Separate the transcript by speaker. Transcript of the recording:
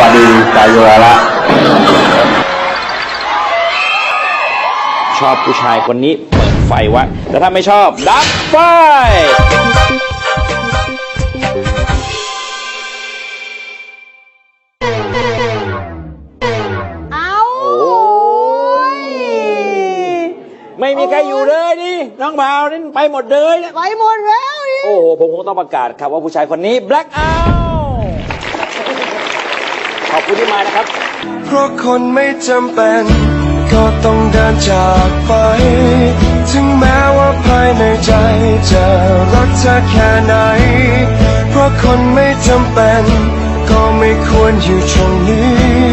Speaker 1: วัสดีกายโยละ
Speaker 2: ชอบผู้ชายคนนี้เปิดไฟไว้แต่ถ้าไม่ชอบ ดับไฟ
Speaker 3: เอา
Speaker 2: ไม่มีใครอยู่เลยนี่น้องบ่าวนี่ไปหมดเลยนะ
Speaker 3: ไปหมดแล้วนี่
Speaker 2: โอ้โหผมคงต้องประกาศครับว่าผู้ชายคนนี้ black out ขอบคุณที่มานะครับ
Speaker 4: เพราะคนไม่จำเป็น ก็ต้องเดินจากไป ถึงแม้ว่าภายในใจจะรักเธอแค่ไหน เพราะคนไม่จำเป็น ก็ไม่ควรอยู่ตรงนี้